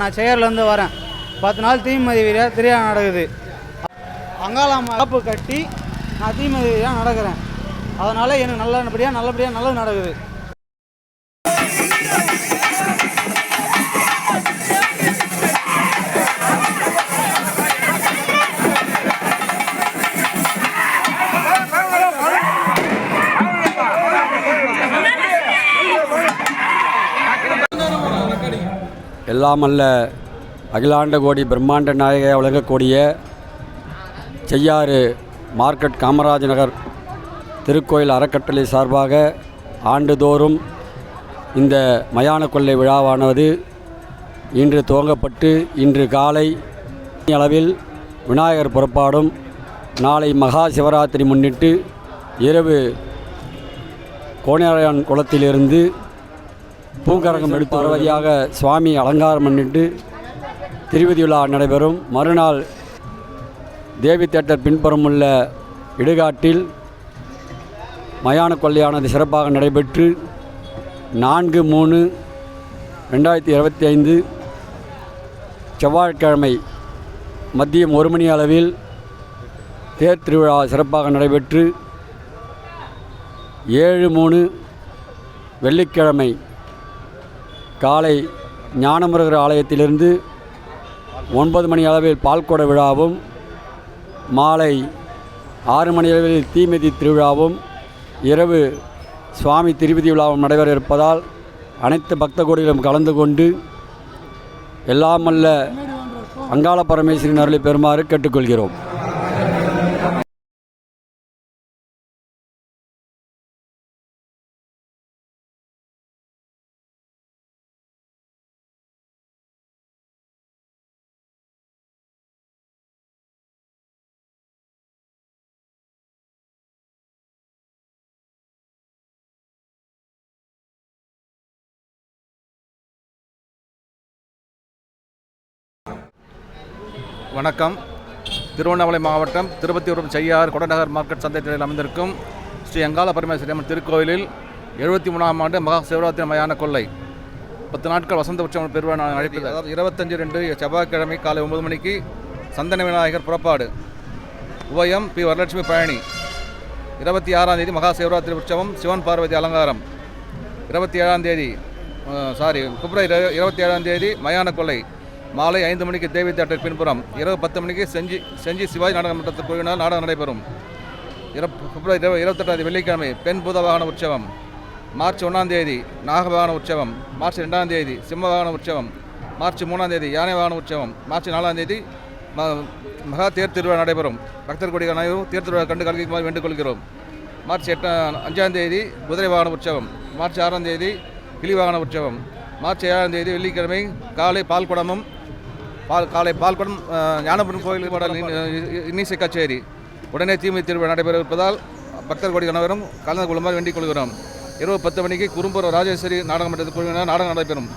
நான் செயர்லேருந்து வரேன். பத்து நாள் தீமதி விழா திருவிழா நடக்குது. அங்காளம் அழப்பு கட்டி நான் தீமதி விழா நடக்கிறேன். அதனால் எனக்கு நல்லபடியாக நல்லபடியாக நல்லது நடக்குது. எல்லாம் அகிலாண்ட கோடி பிரம்மாண்ட நாயக விளங்கக்கூடிய செய்யாறு மார்க்கெட் காமராஜ் நகர் திருக்கோயில் அறக்கட்டளை சார்பாக ஆண்டுதோறும் இந்த மயான கொள்ளை விழாவானது இன்று துவங்கப்பட்டு இன்று காலை அளவில் விநாயகர் புறப்பாடும் நாளை மகா சிவராத்திரி முன்னிட்டு இரவு கோணேரையான் குளத்திலிருந்து பூங்கரகம் எடுத்து வருவதியாக சுவாமி அலங்காரம் பண்ணிட்டு திருவதி விழா நடைபெறும். மறுநாள் தேவி தேட்டர் பின்புறம் உள்ள இடுகாட்டில் மயான கொள்ளையானது சிறப்பாக நடைபெற்று நான்கு மூணு ரெண்டாயிரத்தி இருபத்தி ஐந்து செவ்வாய்க்கிழமை மதியம் ஒரு மணி அளவில் தேர் திருவிழா சிறப்பாக நடைபெற்று ஏழு மூணு வெள்ளிக்கிழமை காலை ஞானமுருகர் ஆலயத்திலிருந்து ஒன்பது மணி அளவில் பால்குட விழாவும் மாலை ஆறு மணி அளவில் தீமிதி திருவிழாவும் இரவு சுவாமி திருப்பதி விழாவும் நடைபெற இருப்பதால் அனைத்து பக்த கோடிகளும் கலந்து கொண்டு எல்லாம் அல்ல அங்காள பரமேஸ்வரின் அருளை பெறுமாறு கேட்டுக்கொள்கிறோம். வணக்கம். திருவண்ணாமலை மாவட்டம் திருப்பத்திபுரம் செய்யார் கொடநகர் மார்க்கெட் சந்தை திரையில் அமைந்திருக்கும் ஸ்ரீ அங்காள பரமேஸ்வரி அம்மன் திருக்கோயிலில் எழுபத்தி மூணாம் ஆண்டு மகா சிவராத்திரி மயான கொள்ளை. பத்து நாட்கள் வசந்த உற்சவம் பெருவிழா நான் அழைப்பது. அதாவது இருபத்தஞ்சு ரெண்டு செவ்வாய்க்கிழமை காலை ஒன்பது மணிக்கு சந்தன விநாயகர் புறப்பாடு. உபயம் பி வரலட்சுமி பழனி. இருபத்தி ஆறாம் தேதி மகா சிவராத்திரி உற்சவம் சிவன் பார்வதி அலங்காரம். இருபத்தி ஏழாம் தேதி சாரி பிப்ரவரி இருபத்தி ஏழாம் தேதி மயான கொள்ளை. மாலை ஐந்து மணிக்கு தேவி தேட்டர் பின்புறம் இரவு பத்து மணிக்கு செஞ்சி செஞ்சி சிவாஜி நாடக மன்றத்தில் குழுவினால் நாடகம் நடைபெறும். இர பிப்ரவரி இருபது இருபத்தெட்டாம் தேதி வெள்ளிக்கிழமை பெண் பூத வாகன உற்சவம். மார்ச் ஒன்றாம் தேதி நாகவாகன உற்சவம். மார்ச் ரெண்டாம் தேதி சிம்ம வாகன உற்சவம். மார்ச் மூணாம் தேதி யானை வாகன உற்சவம். மார்ச் நாலாம் தேதி ம- மகா தேர் திருவிழா நடைபெறும். பக்தர் கொடி அனைவரும் தேர் திருவிழா கண்டு கலக்குமாறு வேண்டுக் கொள்கிறோம் மார்ச் எட்டாம் அஞ்சாம் தேதி குதிரை வாகன உற்சவம். மார்ச் ஆறாம் தேதி கிளி வாகன உற்சவம். மார்ச் ஏழாம் தேதி வெள்ளிக்கிழமை காலை பால் குடமும் பால் காலை பால்குடம் ஞானபுரம் கோயில் இன்னிசை கச்சேரி. உடனே தீமை திருவிழா நடைபெற இருப்பதால் பக்தர் கோடி கணவரும் கலந்து கொள்ளுமாறு வேண்டிக் கொள்கிறோம். இரவு பத்து மணிக்கு குறும்பூர் ராஜேஸ்வரி நாடக மன்றத்தில் குழுவினர் நாடகம் நடைபெறும்.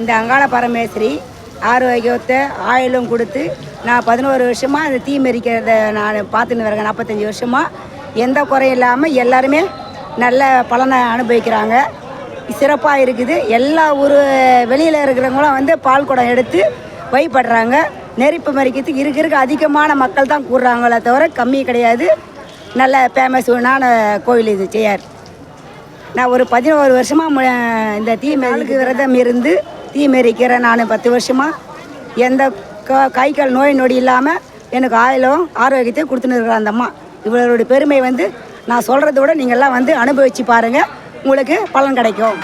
இந்த அங்காள பரமேஸ்வரி ஆரோக்கியத்தை ஆயுளும் கொடுத்து நான் பதினோரு வருஷமாக அந்த தீ மெரிக்கிறத நான் பார்த்துன்னு வரேன் நாற்பத்தஞ்சி வருஷமாக எந்த குறையும் இல்லாமல் எல்லாருமே நல்ல பலனை அனுபவிக்கிறாங்க. சிறப்பாக இருக்குது. எல்லா ஊர் வெளியில் இருக்கிறவங்களும் வந்து பால் குடம் எடுத்து வழிபடுறாங்க. நெருப்பு மறிக்கிறதுக்கு இருக்க இருக்க. அதிகமான மக்கள் தான் கூடுறாங்களே தவிர கம்மி கிடையாது. நல்ல ஃபேமஸான கோவில் இது செய்யார் நான் ஒரு பதினோரு வருஷமாக இந்த தீ மெழுக்கு விரதம் இருந்து தீமெரிக்கிறேன் நான் பத்து வருஷமாக எந்த கை கால் நோய் நொடி இல்லாமல் எனக்கு ஆயிலும் ஆரோக்கியத்தையும் கொடுத்துன்னு இருக்கிறேன் அந்த அம்மா. இவளுடைய பெருமை வந்து நான் சொல்கிறத விட நீங்கள்லாம் வந்து அனுபவித்து பாருங்கள் உங்களுக்கு பலன் கிடைக்கும்.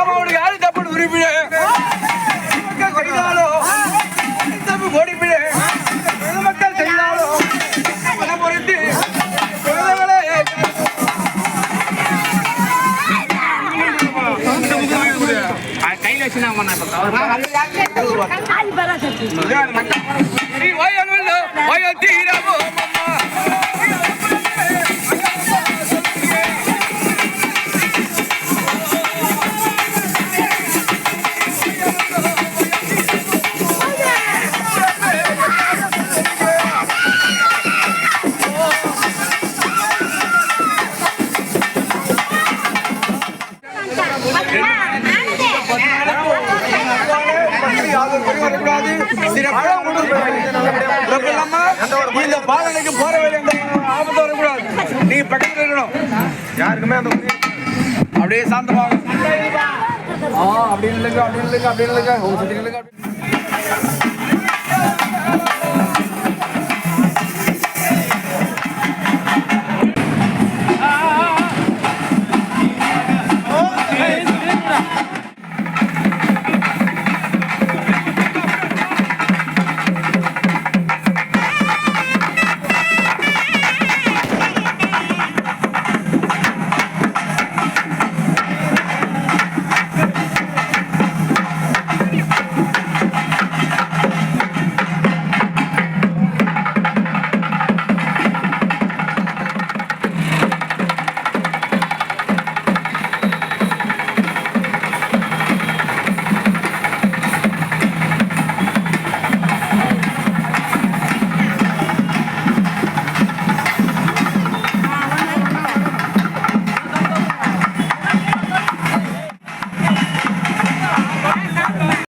அவனுக்கு யாரு தப்பு உரிமையிலே தப்பு ஓடிப்பிடு மக்கள் செய்தாலும் மனம் பொருத்தி குழந்தைகளே நீ Y váyanlo, váyanlo, tiramos, mamá. இந்த பாலனைக்கு போற எந்த ஆபத்து வரக்கூடாது. நீ பக்கத்துல இருக்கணும். யாருக்குமே அந்த அப்படியே சாந்தமாக. ஆ அப்படி இல்லைங்க அப்படி இல்லைங்க அப்படி இல்லைங்க. உங்க சுத்தி இல்லைங்க.